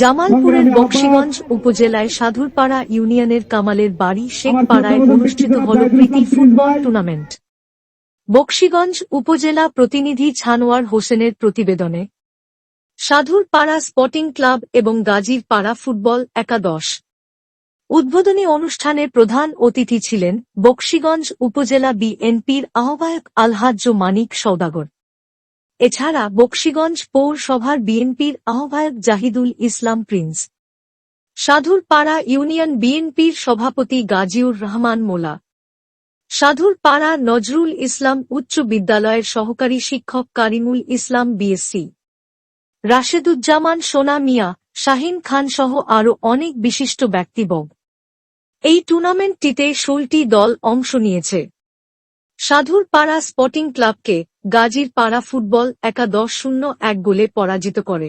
জামালপুরের বক্সিগঞ্জ উপজেলায় সাধুরপাড়া ইউনিয়নের কামালের বাড়ি শেখপাড়ায় অনুষ্ঠিত হল প্রীতি ফুটবল টুর্নামেন্ট। বক্সিগঞ্জ উপজেলা প্রতিনিধি ছানোয়ার হোসেনের প্রতিবেদনে সাধুরপাড়া স্পোর্টিং ক্লাব এবং গাজীর পাড়া ফুটবল একাদশ। উদ্বোধনী অনুষ্ঠানে প্রধান অতিথি ছিলেন বক্সিগঞ্জ উপজেলা বিএনপির আহ্বায়ক আলহাজ্য মানিক সওদাগর। এছাড়া বক্সিগঞ্জ পৌরসভার বিএনপির আহ্বায়ক জাহিদুল ইসলাম প্রিন্স। সাধুর পাড়া ইউনিয়ন বিএনপির সভাপতি গাজীউর রহমান মোলা। সাধুর পাড়া নজরুল ইসলাম উচ্চ বিদ্যালয়ের সহকারী শিক্ষক কারিমুল ইসলাম বিএসসি। রাশেদুজ্জামান সোনা মিয়া, শাহিন খান সহ আরও অনেক বিশিষ্ট ব্যক্তিবগ এই টুর্নামেন্টটিতে ষোলটি দল অংশ নিয়েছে। সাধুর পাড়া স্পটিং ক্লাবকে গাজীর পাড়া ফুটবল একাদশ শূন্য এক গোলে পরাজিত করে।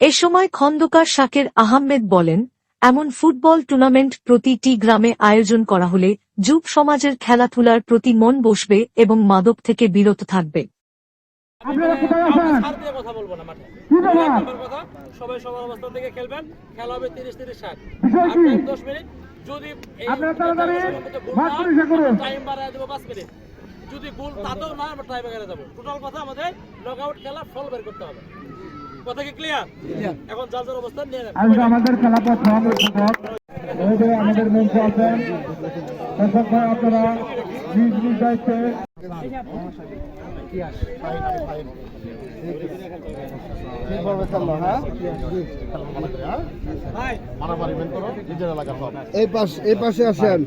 এ সময় খন্দকার শাকের আহমেদ বলেন এমন ফুটবল টুর্নামেন্ট প্রতিটি গ্রামে আয়োজন করা হলে যুব সমাজের খেলাধুলার প্রতি মন বসবে এবং মাদক থেকে বিরত থাকবে। সবাই সবার অবস্থান থেকে খেলবেন। খেলা হবে তিরিশ তিরিশ ষাট? দশ মিনিট যদি গোল টাইম বাড়ায় দেবো পাঁচ মিনিট। যদি গোল তাতেও না আমরা টাইম বেড়ে যাব। টোটাল কথা আমাদের নক আউট খেলা ফল বের করতে হবে। কথা কি ক্লিয়ার এখন যার যার অবস্থান নিয়ে আজকে আমাদের খেলা প্রথম আমাদের মঞ্চে আছেন আপনারা নিজ নিজ দায়িত্বে এই পাশ এই পাশে আসেন।